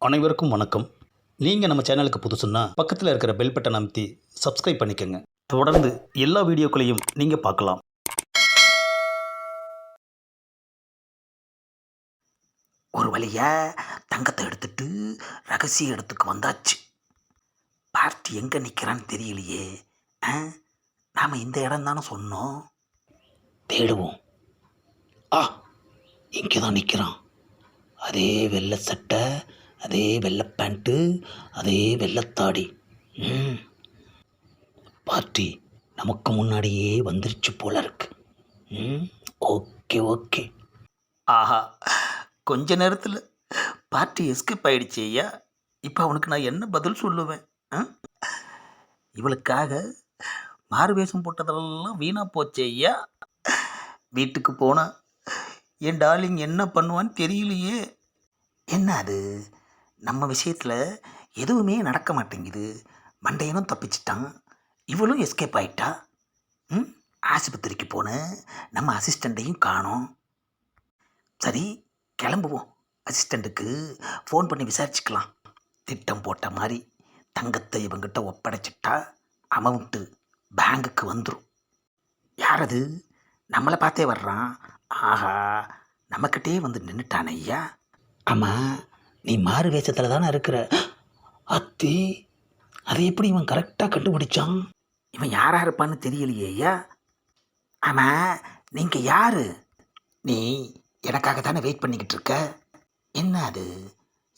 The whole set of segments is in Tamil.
அனைவருக்கும் வணக்கம். நீங்கள் நம்ம சேனலுக்கு புதுசுன்னா பக்கத்தில் இருக்கிற பெல் பட்டன் அமைத்தி சப்ஸ்கிரைப் பண்ணிக்கோங்க. தொடர்ந்து எல்லா வீடியோக்களையும் நீங்கள் பார்க்கலாம். ஒரு வழியாக தங்கத்தை எடுத்துட்டு ரகசிய இடத்துக்கு வந்தாச்சு. பார்ட்டி எங்கே நிற்கிறான்னு தெரியலையே. ஆ? நாம் இந்த இடம் தானே சொன்னோம். தேடுவோம். ஆ இங்கே தான் நிற்கிறான் அதே வெள்ளை சட்டை அதே வெள்ளை பேண்ட்டு அதே வெள்ளைத்தாடி ம். பார்ட்டி நமக்கு முன்னாடியே வந்துருச்சு போல இருக்கு. ம். Okay okay. ஆஹா கொஞ்ச நேரத்தில் பார்ட்டி எஸ்கேப் ஆயிடுச்சு ஐயா. இப்போ அவனுக்கு நான் என்ன பதில் சொல்லுவேன்? ஆ? இவளுக்காக மாறு வேஷம் போட்டதெல்லாம் வீணாக போச்சே ஐயா. வீட்டுக்கு போனால் என் டார்லிங் என்ன பண்ணுவான்னு தெரியலையே. என்ன அது? நம்ம விஷயத்தில் எதுவுமே நடக்க மாட்டேங்குது. மண்டையனும் தப்பிச்சிட்டான். இவளும் எஸ்கேப் ஆயிட்டா? ம்? ஆஸ்பத்திரிக்கு போனேன் நம்ம அசிஸ்டண்ட்டையும் காணோம். சரி கிளம்புவோம். அசிஸ்டண்ட்டுக்கு ஃபோன் பண்ணி விசாரிச்சுக்கலாம். திட்டம் போட்ட மாதிரி தங்கத்தை இவங்கிட்ட ஒப்படைச்சிட்டா அமௌண்ட்டு பேங்குக்கு வந்துடும் யார் அது நம்மளை பார்த்தே வர்றான். ஆஹா நம்மக்கிட்டே வந்து நின்றுட்டான் ஐயா. ஆமாம் நீ மாறு வேஷத்தில் தானே இருக்கிற? அத்தி அதை எப்படி இவன் கரெக்டாக கண்டுபிடிச்சான்? இவன் யாராக இருப்பான்னு தெரியலையே ஐயா. ஆமாம் நீங்கள் யார்? நீ எனக்காக தானே வெயிட் பண்ணிக்கிட்டு இருக்க? என்ன அது?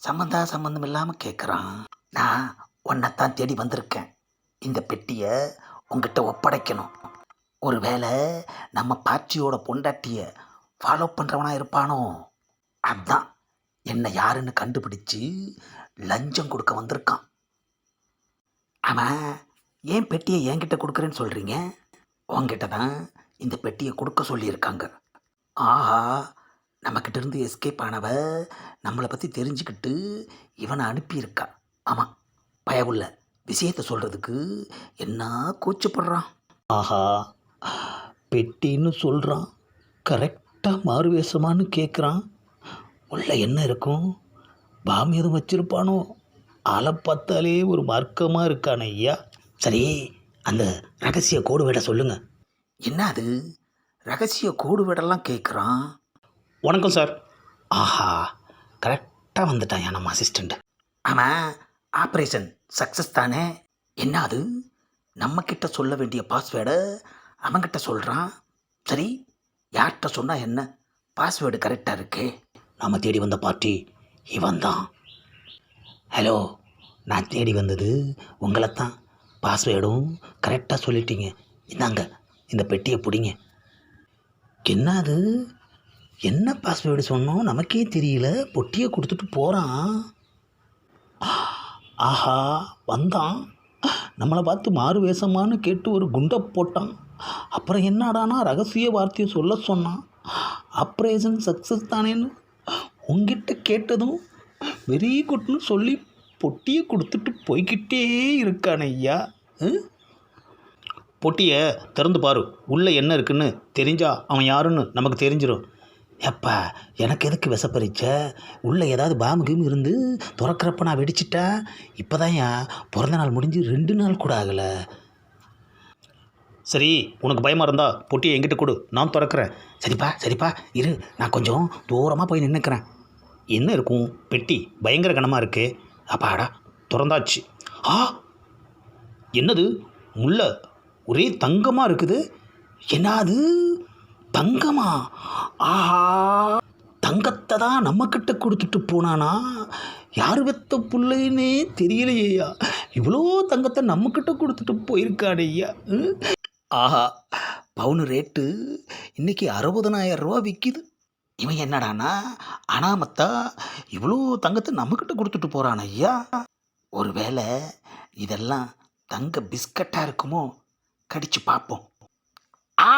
சம்மந்தா சம்மந்தம் இல்லாமல் கேட்குறான் நான் உன்னைத்தான் தேடி வந்திருக்கேன். இந்த பெட்டியை உங்ககிட்ட ஒப்படைக்கணும். ஒருவேளை நம்ம பாச்சியோட பொண்டாட்டியை ஃபாலோ பண்ணுறவனாக இருப்பானோ? அதுதான் என்னை யாருன்னு கண்டுபிடிச்சு லஞ்சம் கொடுக்க வந்திருக்கான். அவன் ஏன் பெட்டியை என்கிட்ட கொடுக்குறேன்னு சொல்கிறீங்க உங்ககிட்ட தான் இந்த பெட்டியை கொடுக்க சொல்லியிருக்காங்க. ஆஹா நம்மக்கிட்ட இருந்து எஸ்கேப் ஆனவ நம்மளை பற்றி தெரிஞ்சுக்கிட்டு இவனை அனுப்பியிருக்கா. ஆமாம் பயவுள்ள விஷயத்தை சொல்கிறதுக்கு என்ன கூச்சப்படுறான்? ஆஹா பெட்டின்னு சொல்கிறான் கரெக்டாக மாறுவேஷமானு கேட்குறான் உள்ள என்ன இருக்கும்? பாம் எதுவும் வச்சிருப்பானோ? ஆளை பார்த்தாலே ஒரு மார்க்கமாக இருக்கானே ஐயா. சரி அந்த ரகசிய கோடு விட சொல்லுங்க. என்ன அது ரகசிய கோடு விடலாம் கேட்குறான் வணக்கம் சார். ஆஹா கரெக்டாக வந்துட்டான் நம்ம அசிஸ்டண்ட் ஆமாம் ஆப்ரேஷன் சக்ஸஸ் தானே? என்ன அது நம்மக்கிட்ட சொல்ல வேண்டிய பாஸ்வேர்டை அவன்கிட்ட சொல்கிறான் சரி யார்கிட்ட சொன்னால் என்ன? பாஸ்வேர்டு கரெக்டாக இருக்கே. நாம் தேடி வந்த பார்ட்டி இவன் தான் ஹலோ நான் தேடி வந்தது உங்களை தான் பாஸ்வேர்டும் கரெக்டாக சொல்லிட்டீங்க. இந்தாங்க இந்த பெட்டியை பிடிங்க. என்ன அது என்ன பாஸ்வேர்டு சொன்னோம்? நமக்கே தெரியல. பொட்டியை கொடுத்துட்டு போகிறான் ஆஹா வந்தான். நம்மளை பார்த்து மாறு வேஷமானு கேட்டு ஒரு குண்டை போட்டான். அப்புறம் என்னடானா ரகசிய வார்த்தையை சொல்ல சொன்னான். ஆப்ரேஷன் சக்ஸஸ் தானேன்னு உங்ககிட்ட கேட்டதும் வெரி குட்னு சொல்லி பொட்டியை கொடுத்துட்டு போய்கிட்டே இருக்கான் ஐயா பொட்டியை திறந்து பாரு. உள்ளே என்ன இருக்குன்னு தெரிஞ்சா அவன் யாருன்னு நமக்கு தெரிஞ்சிடும் எப்பா எனக்கு எதுக்கு விசப்பறிச்ச உள்ளே ஏதாவது பாம்பு கீம் இருந்து திறக்கிறப்ப நான் வெடிச்சிட்டேன் இப்போ தான் ஏன் பிறந்த நாள் முடிஞ்சு ரெண்டு நாள் கூட ஆகலை. சரி உனக்கு பயமாக இருந்தால் பொட்டியை என்கிட்ட கொடு. நான் திறக்கிறேன். சரிப்பா சரிப்பா இரு. நான் கொஞ்சம் தூரமாக போய் நின்றுக்கிறேன் என்ன இருக்கும்? பெட்டி பயங்கர கனமாக இருக்கே. அப்பாடா திறந்தாச்சு. ஆ என்னது? முல்லை ஒரே தங்கமாக இருக்குது? என்னது? தங்கமா? ஆஹா தங்கத்தை தான் நம்மக்கிட்ட கொடுத்துட்டு போனானா? யார் வெத்த பிள்ளைன்னே தெரியலையா இவ்வளோ தங்கத்தை நம்மக்கிட்ட கொடுத்துட்டு போயிருக்கானே ஐயா. ம்? ஆஹா பவுனு ரேட்டு இன்னைக்கு அறுபதனாயிரம் ரூபா விற்கிது இவன் என்னடானா அனாமத்தா இவ்வளோ தங்கத்தை நம்மக்கிட்ட கொடுத்துட்டு போகிறான் ஐயா. ஒருவேளை இதெல்லாம் தங்க பிஸ்கட்டாக இருக்குமோ? கடிச்சு பார்ப்போம் ஆ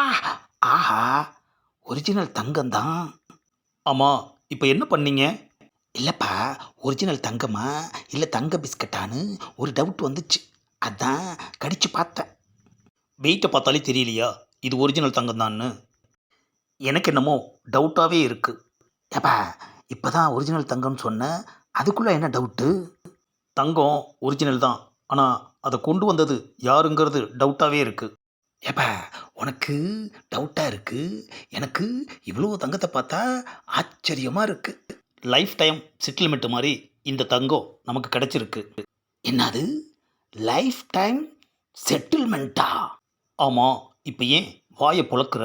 ஆஹா ஒரிஜினல் தங்கம்தான். ஆமாம் இப்போ என்ன பண்ணீங்க? இல்லைப்பா ஒரிஜினல் தங்கமா? இல்லை தங்க பிஸ்கட்டான்னு ஒரு டவுட் வந்துச்சு. அதான் கடிச்சு பார்த்தேன். வெயிட்டை பார்த்தாலே தெரியலையா? இது ஒரிஜினல் தங்கம் தான்னு எனக்கு என்னமோ டவுட்டாகவே இருக்குது ஏப்பா இப்போ தான் ஒரிஜினல் தங்கம்னு சொன்னேன் அதுக்குள்ளே என்ன டவுட்டு தங்கம் ஒரிஜினல் தான். ஆனால் அதை கொண்டு வந்தது யாருங்கிறது டவுட்டாகவே இருக்குது ஏப்பா உனக்கு டவுட்டாக இருக்குது எனக்கு இவ்வளோ தங்கத்தை பார்த்தா ஆச்சரியமாக இருக்குது லைஃப் டைம் செட்டில்மெண்ட் மாதிரி இந்த தங்கம் நமக்கு கிடச்சிருக்கு. என்னது? லைஃப் டைம் செட்டில்மெண்ட்டா ஆமாம் இப்போ ஏன் வாயை புழக்கிற